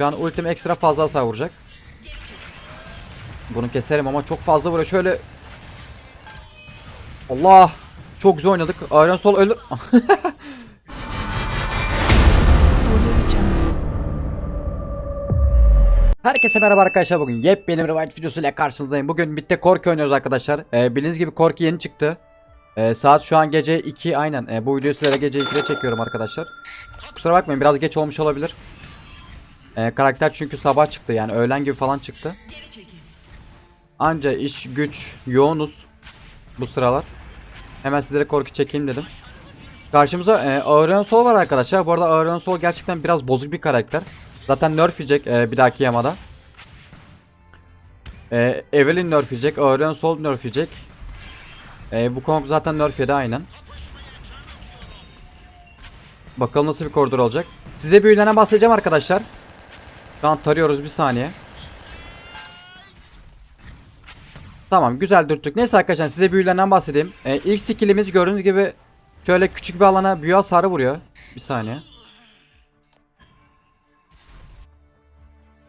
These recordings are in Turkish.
Şu an ultim ekstra fazla hasar vuracak. Bunu keserim ama çok fazla vuruyor. Şöyle Allah! Çok güzel oynadık. Iron Sol ölür. Herkese merhaba arkadaşlar bugün yepyeni bir Revive videosuyla karşınızdayım. Bugün bitti Korki oynuyoruz arkadaşlar. Ee, bildiğiniz gibi Korki yeni çıktı. Ee, saat şu an gece 2 aynen. Ee, bu videoyu sizlere gece 2'de çekiyorum arkadaşlar. Kusura bakmayın biraz geç olmuş olabilir. Ee, karakter çünkü sabah çıktı yani öğlen gibi falan çıktı. Anca iş güç yoğunuz bu sıralar. Hemen sizlere Korki çekeyim dedim. Karşımıza e, Aurelion Sol var arkadaşlar. Bu arada Aurelion Sol gerçekten biraz bozuk bir karakter. Zaten nerf yiyecek e, bir dahaki yamada. E, Evelyn nerf yiyecek. Aurelion Sol nerf yiyecek. E, Wukong zaten nerf yedi aynen. Bakalım nasıl bir koridor olacak. Size büyülenen bahsedeceğim arkadaşlar. Şu tarıyoruz bir saniye. Tamam güzel dürttük. Neyse arkadaşlar size büyülenen bahsedeyim. E, ilk skillimiz gördüğünüz gibi şöyle küçük bir alana büyü hasarı vuruyor. Bir saniye.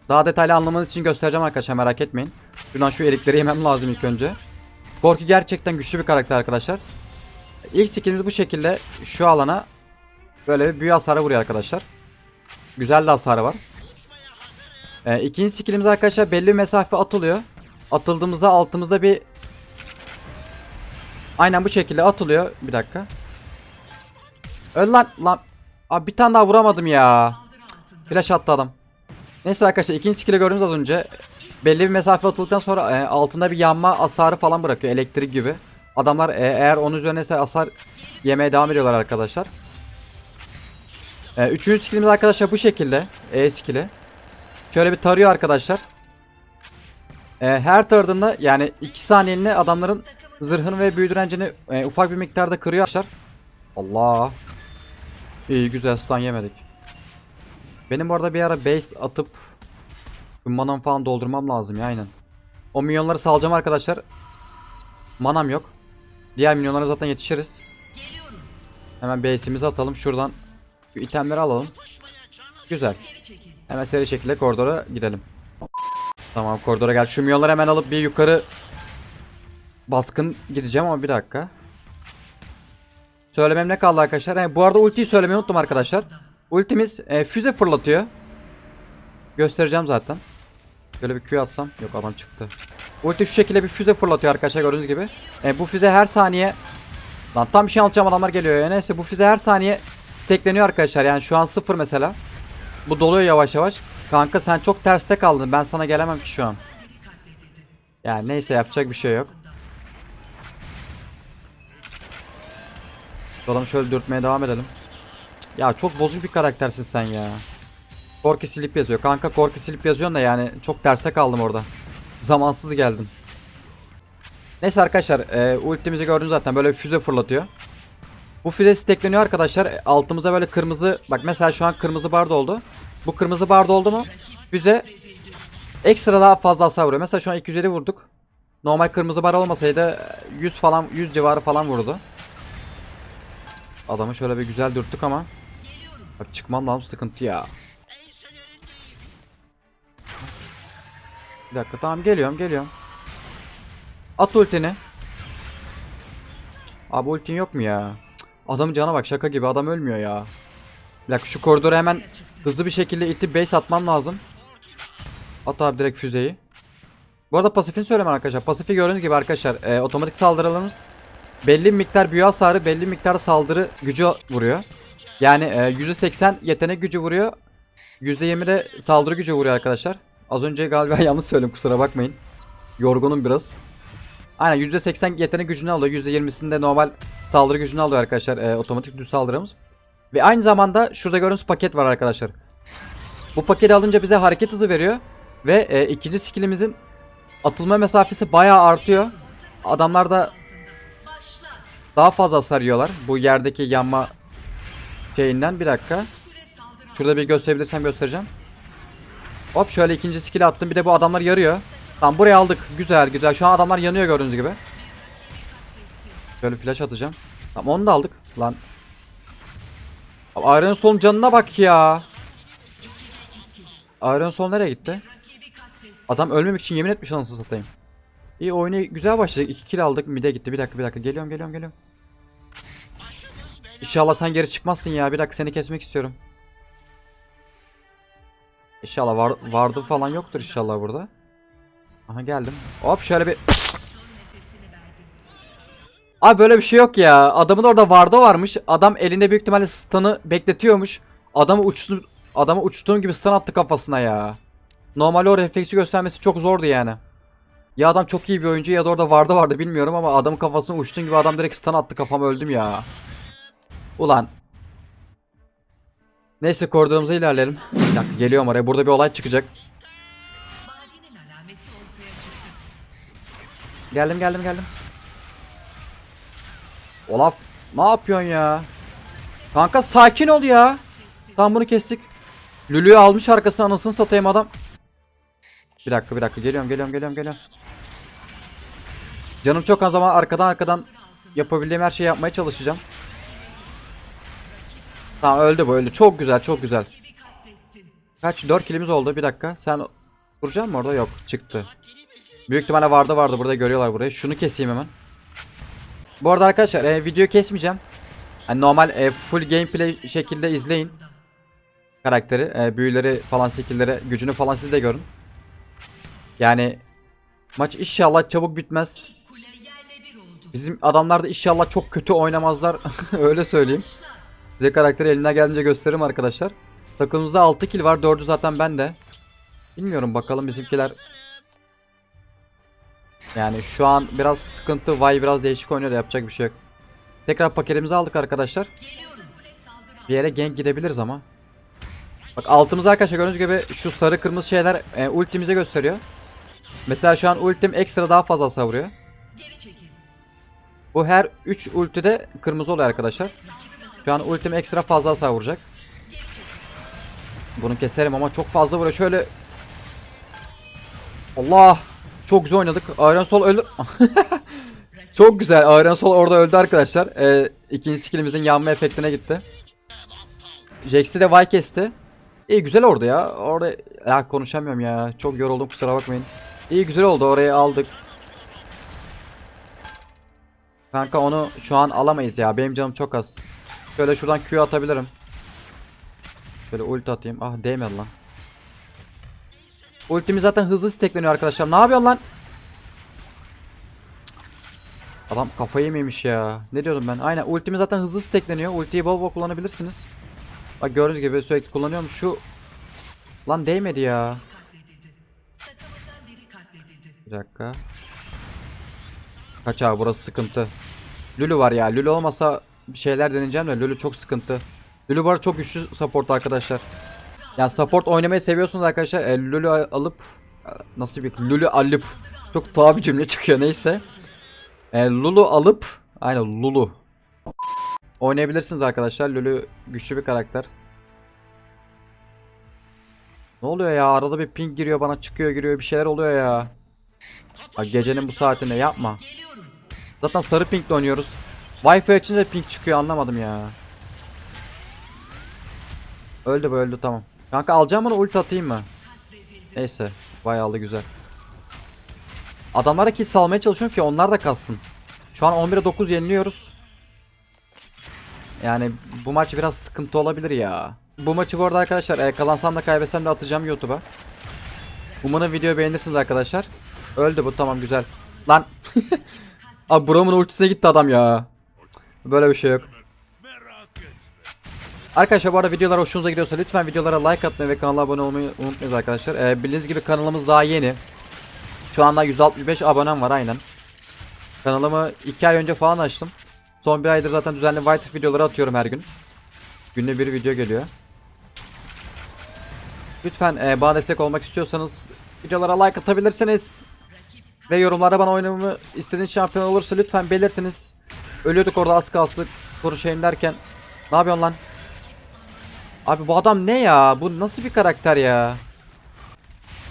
Daha detaylı anlamanız için göstereceğim arkadaşlar merak etmeyin. Şuradan şu erikleri yemem lazım ilk önce. Gorky gerçekten güçlü bir karakter arkadaşlar. İlk skillimiz bu şekilde şu alana böyle bir büyü hasarı vuruyor arkadaşlar. Güzel de hasarı var. Ee, ikinci skillimiz arkadaşlar belli bir mesafe atılıyor. Atıldığımızda altımızda bir Aynen bu şekilde atılıyor. Bir dakika. Öl lan lan. Abi bir tane daha vuramadım ya. Flash attı. Neyse arkadaşlar ikinci skill'i gördünüz az önce. Belli bir mesafe atıldıktan sonra e, altında bir yanma hasarı falan bırakıyor elektrik gibi. Adamlar e, eğer onun üzerine hasar yemeye devam ediyorlar arkadaşlar. E, üçüncü skillimiz arkadaşlar bu şekilde. E skill'i. Şöyle bir tarıyor arkadaşlar. E, her taradığında yani 2 saniyeliğine adamların zırhını ve büyü e, ufak bir miktarda kırıyor arkadaşlar. Allah. İyi güzel stun yemedik. Benim bu arada bir ara base atıp manam falan doldurmam lazım ya aynen. O milyonları salacağım arkadaşlar. Manam yok. Diğer milyonlara zaten yetişiriz. Hemen base'imizi atalım. Şuradan şu itemleri alalım. Güzel. Hemen seri şekilde koridora gidelim. Tamam koridora gel. Şu milyonları hemen alıp bir yukarı baskın gideceğim ama bir dakika. Söylemem ne kaldı arkadaşlar? He, bu arada ultiyi söylemeyi unuttum arkadaşlar. Ultimiz e, füze fırlatıyor. Göstereceğim zaten. Böyle bir Q atsam. Yok adam çıktı. Ulti şu şekilde bir füze fırlatıyor arkadaşlar gördüğünüz gibi. E, bu füze her saniye... Lan tam bir şey anlatacağım adamlar geliyor ya. Neyse bu füze her saniye stackleniyor arkadaşlar. Yani şu an sıfır mesela. Bu doluyor yavaş yavaş. Kanka sen çok terste kaldın. Ben sana gelemem ki şu an. Yani neyse yapacak bir şey yok. Adamı şöyle dürtmeye devam edelim. Ya çok bozuk bir karaktersin sen ya. Korki silip yazıyor. Kanka korki silip yazıyorsun da yani çok terste kaldım orada. Zamansız geldim. Neyse arkadaşlar e, ultimizi gördünüz zaten böyle füze fırlatıyor. Bu füze stackleniyor arkadaşlar. E, Altımıza böyle kırmızı bak mesela şu an kırmızı bar oldu. Bu kırmızı bar oldu mu füze ekstra daha fazla hasar vuruyor. Mesela şu an 250 vurduk. Normal kırmızı bar olmasaydı 100 falan 100 civarı falan vurdu. Adamı şöyle bir güzel dürttük ama. Bak çıkmam lazım sıkıntı ya. Bir dakika tamam geliyorum geliyorum. At ultini. Abi ultin yok mu ya? Adamın cana bak şaka gibi adam ölmüyor ya. Bir dakika şu koridoru hemen hızlı bir şekilde itip base atmam lazım. At abi direkt füzeyi. Bu arada pasifini söylemem arkadaşlar. Pasifi gördüğünüz gibi arkadaşlar e, otomatik saldırılarımız belli bir miktar büyü hasarı belli bir miktar saldırı gücü vuruyor. Yani e, %80 yetenek gücü vuruyor. %20 de saldırı gücü vuruyor arkadaşlar. Az önce galiba yanlış söyledim kusura bakmayın. Yorgunum biraz. Aynen %80 yetenek gücünü alıyor. %20'sinde normal saldırı gücünü alıyor arkadaşlar. e, otomatik düz saldırımız. Ve aynı zamanda şurada gördüğünüz paket var arkadaşlar. Bu paketi alınca bize hareket hızı veriyor. Ve e, ikinci skillimizin atılma mesafesi bayağı artıyor. Adamlar da daha fazla sarıyorlar. Bu yerdeki yanma şeyinden. Bir dakika. Şurada bir gösterebilirsem göstereceğim. Hop şöyle ikinci skill attım. Bir de bu adamlar yarıyor. Tamam buraya aldık. Güzel güzel. Şu an adamlar yanıyor gördüğünüz gibi. Şöyle flash atacağım. Tamam onu da aldık. Lan. Aren'in son canına bak ya. Iron Sol nereye gitti? Adam ölmemek için yemin etmiş anasını satayım. İyi oyunu güzel başladık. 2 kill aldık. Mide gitti. Bir dakika bir dakika. Geliyorum geliyorum geliyorum. İnşallah sen geri çıkmazsın ya. Bir dakika seni kesmek istiyorum. İnşallah var, vardı falan yoktur inşallah burada. Aha geldim. Hop şöyle bir Abi böyle bir şey yok ya. Adamın orada vardı varmış. Adam elinde büyük ihtimalle stun'ı bekletiyormuş. Adamı uçtu adamı uçtuğum gibi stun attı kafasına ya. Normalde o refleksi göstermesi çok zordu yani. Ya adam çok iyi bir oyuncu ya da orada vardı vardı bilmiyorum ama adamın kafasına uçtuğum gibi adam direkt stun attı kafama öldüm ya. Ulan. Neyse koridorumuza ilerleyelim. Bir dakika geliyorum oraya. Burada bir olay çıkacak. Geldim geldim geldim. Olaf ne yapıyorsun ya? Kanka sakin ol ya. Tamam bunu kestik. Lülü'yü almış arkasına anasını satayım adam. Bir dakika bir dakika geliyorum geliyorum geliyorum geliyorum. Canım çok az ama arkadan arkadan yapabildiğim her şeyi yapmaya çalışacağım. Tamam öldü bu öldü. Çok güzel çok güzel. Kaç 4 kilimiz oldu bir dakika. Sen vuracak mı orada? Yok çıktı. Büyük ihtimalle vardı vardı burada görüyorlar burayı. Şunu keseyim hemen. Bu arada arkadaşlar e, videoyu kesmeyeceğim. Hani normal e, full gameplay şekilde izleyin. Karakteri, e, büyüleri falan skillleri, gücünü falan siz de görün. Yani maç inşallah çabuk bitmez. Bizim adamlar da inşallah çok kötü oynamazlar. Öyle söyleyeyim. Size karakteri eline geldiğince gösteririm arkadaşlar. Takımımızda 6 kill var. 4'ü zaten bende. Bilmiyorum bakalım bizimkiler yani şu an biraz sıkıntı. Vay biraz değişik oynuyor da yapacak bir şey yok. Tekrar paketimizi aldık arkadaşlar. Bir yere gank gidebiliriz ama. Bak altımızda arkadaşlar gördüğünüz gibi şu sarı kırmızı şeyler e, ultimize gösteriyor. Mesela şu an ultim ekstra daha fazla savuruyor. Bu her 3 ultide kırmızı oluyor arkadaşlar. Şu an ultim ekstra fazla savuracak. Bunu keserim ama çok fazla vuruyor. Şöyle Allah çok güzel oynadık. Iron Sol öldü. Çok güzel. Iron Sol orada öldü arkadaşlar. Ee, ikinci skillimizin yanma efektine gitti. Jax'i de Y kesti. İyi güzel oldu ya. Orada ya konuşamıyorum ya. Çok yoruldum kusura bakmayın. İyi güzel oldu. Orayı aldık. Kanka onu şu an alamayız ya. Benim canım çok az. Şöyle şuradan Q atabilirim. Şöyle ulti atayım. Ah değmedi lan. Ultimi zaten hızlı stekleniyor arkadaşlar. Ne yapıyorsun lan? Adam kafayı yememiş ya. Ne diyordum ben? Aynen ultimi zaten hızlı stekleniyor. Ultiyi bol bol kullanabilirsiniz. Bak gördüğünüz gibi sürekli kullanıyorum. Şu Lan değmedi ya. Bir dakika. Kaç abi burası sıkıntı. Lulu var ya. Lulu olmasa bir şeyler deneyeceğim de Lulu çok sıkıntı. Lulu arada çok güçlü support arkadaşlar. Yani support oynamayı seviyorsunuz arkadaşlar. E, Lulu alıp nasıl bir Lulu alıp çok tuhaf bir cümle çıkıyor neyse. E, Lulu alıp aynen Lulu oynayabilirsiniz arkadaşlar. Lulu güçlü bir karakter. Ne oluyor ya? Arada bir ping giriyor bana çıkıyor giriyor bir şeyler oluyor ya. Ha, gecenin bu saatinde yapma. Zaten sarı pinkle oynuyoruz. Wi-Fi açınca ping çıkıyor anlamadım ya. Öldü bu öldü tamam. Kanka alacağım bunu ulti atayım mı? Neyse. Bayağı aldı güzel. Adamlara kill salmaya çalışıyorum ki onlar da kalsın. Şu an 11'e 9 yeniliyoruz. Yani bu maç biraz sıkıntı olabilir ya. Bu maçı bu arada arkadaşlar e, da kaybetsem de atacağım YouTube'a. Umarım videoyu beğenirsiniz arkadaşlar. Öldü bu tamam güzel. Lan. Abi Brom'un ultisine gitti adam ya. Böyle bir şey yok. Arkadaşlar bu arada videolar hoşunuza gidiyorsa lütfen videolara like atmayı ve kanala abone olmayı unutmayın arkadaşlar. Ee, bildiğiniz gibi kanalımız daha yeni. Şu anda 165 abonem var aynen. Kanalımı 2 ay önce falan açtım. Son bir aydır zaten düzenli White videoları atıyorum her gün. Günde bir video geliyor. Lütfen e, bana destek olmak istiyorsanız videolara like atabilirsiniz. Ve yorumlarda bana oynamamı istediğiniz şampiyon olursa lütfen belirtiniz. Ölüyorduk orada az kalsın konuşayım derken. Ne yapıyorsun lan? Abi bu adam ne ya? Bu nasıl bir karakter ya?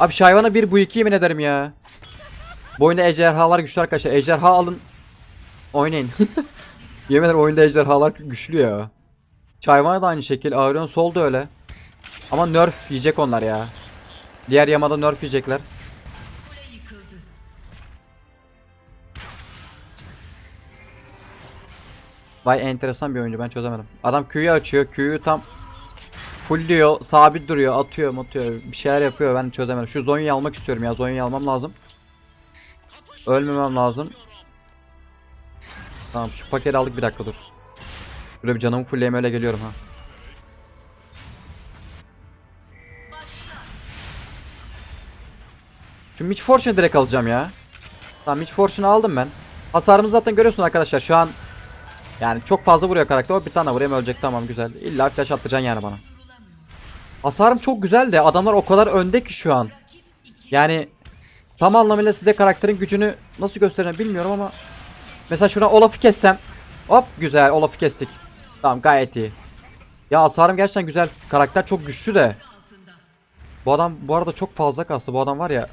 Abi Şayvana bir bu iki yemin ederim ya. Bu ejderhalar güçlü arkadaşlar. Ejderha alın. Oynayın. yemin ederim oyunda ejderhalar güçlü ya. Şayvana da aynı şekil. Aurion Sol da öyle. Ama nerf yiyecek onlar ya. Diğer yamada nerf yiyecekler. Vay enteresan bir oyuncu ben çözemedim. Adam Q'yu açıyor. Q'yu tam fullliyor, sabit duruyor, atıyor, atıyor, bir şeyler yapıyor. Ben çözemedim. Şu Zonya'yı almak istiyorum ya. Zonya'yı almam lazım. Ölmemem lazım. Tamam şu paketi aldık bir dakika dur. Şurada bir canımı fullleyeme öyle geliyorum ha. Şu Mitch Fortune'ı direkt alacağım ya. Tamam Mitch Fortune'ı aldım ben. Hasarımızı zaten görüyorsun arkadaşlar şu an yani çok fazla vuruyor karakter. O bir tane vurayım ölecek tamam güzel. İlla flash attıracaksın yani bana. Hasarım çok güzel de adamlar o kadar önde ki şu an. Yani tam anlamıyla size karakterin gücünü nasıl göstereceğim bilmiyorum ama mesela şuna Olaf'ı kessem hop güzel Olaf'ı kestik. Tamam gayet iyi. Ya hasarım gerçekten güzel. Karakter çok güçlü de. Bu adam bu arada çok fazla kastı. Bu adam var ya.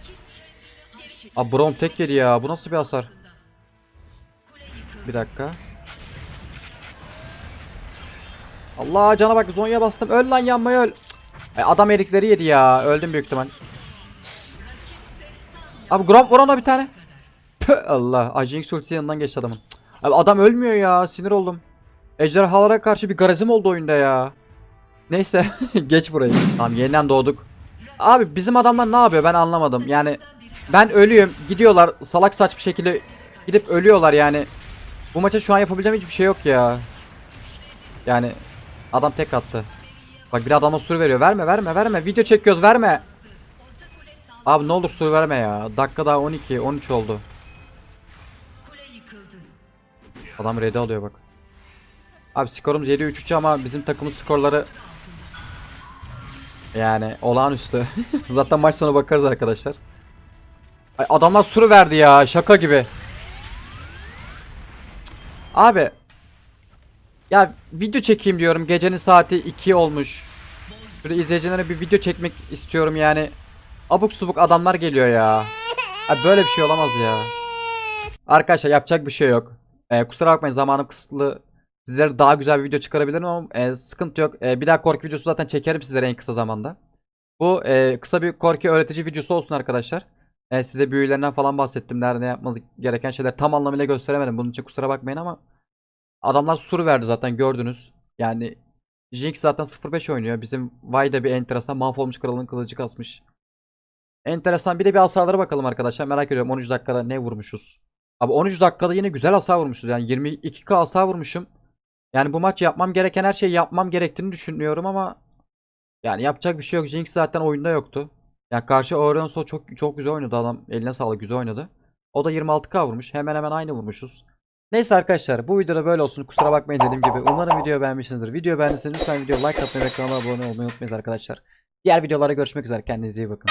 Abi Braum tek yedi ya. Bu nasıl bir hasar? Bir dakika. Allah cana bak Zonya bastım. Öl lan yanma öl. Ay, adam erikleri yedi ya. Öldüm büyük ihtimal. Abi Gromp var ona bir tane. Püh, Allah. Ajinx ultisi yanından geçti adamın. Abi adam ölmüyor ya. Sinir oldum. Ejderhalara karşı bir garazim oldu oyunda ya. Neyse. Geç burayı. Tamam yeniden doğduk. Abi bizim adamlar ne yapıyor ben anlamadım. Yani ben ölüyüm. Gidiyorlar salak saç bir şekilde gidip ölüyorlar yani. Bu maça şu an yapabileceğim hiçbir şey yok ya. Yani adam tek attı. Bak bir adama sur veriyor. Verme verme verme. Video çekiyoruz verme. Abi ne olur sur verme ya. Dakika daha 12 13 oldu. Adam ready alıyor bak. Abi skorumuz 7-3-3 ama bizim takımın skorları yani olağanüstü. Zaten maç sonu bakarız arkadaşlar. Ay, adamlar suru verdi ya şaka gibi. Abi ya video çekeyim diyorum. Gecenin saati 2 olmuş. Şurada izleyicilere bir video çekmek istiyorum yani. Abuk subuk adamlar geliyor ya. Abi böyle bir şey olamaz ya. Arkadaşlar yapacak bir şey yok. Ee, kusura bakmayın zamanım kısıtlı. Sizlere daha güzel bir video çıkarabilirim ama e, sıkıntı yok. E, bir daha korku videosu zaten çekerim sizlere en kısa zamanda. Bu e, kısa bir korku öğretici videosu olsun arkadaşlar. E, size büyülerinden falan bahsettim. Nerede ne yapmanız gereken şeyler tam anlamıyla gösteremedim. Bunun için kusura bakmayın ama adamlar sur verdi zaten gördünüz. Yani Jinx zaten 0-5 oynuyor. Bizim Vayda bir enteresan mahvolmuş kralın kılıcı kasmış. Enteresan bir de bir hasarlara bakalım arkadaşlar. Merak ediyorum 13 dakikada ne vurmuşuz. Abi 13 dakikada yine güzel hasar vurmuşuz. Yani 22k hasar vurmuşum. Yani bu maç yapmam gereken her şeyi yapmam gerektiğini düşünüyorum ama yani yapacak bir şey yok. Jinx zaten oyunda yoktu. Yani karşı Orion çok çok güzel oynadı adam. Eline sağlık güzel oynadı. O da 26k vurmuş. Hemen hemen aynı vurmuşuz. Neyse arkadaşlar bu videoda böyle olsun. Kusura bakmayın dediğim gibi. Umarım videoyu beğenmişsinizdir. Video beğendiyseniz lütfen videoya like atmayı ve kanala abone olmayı unutmayın arkadaşlar. Diğer videolarda görüşmek üzere. Kendinize iyi bakın.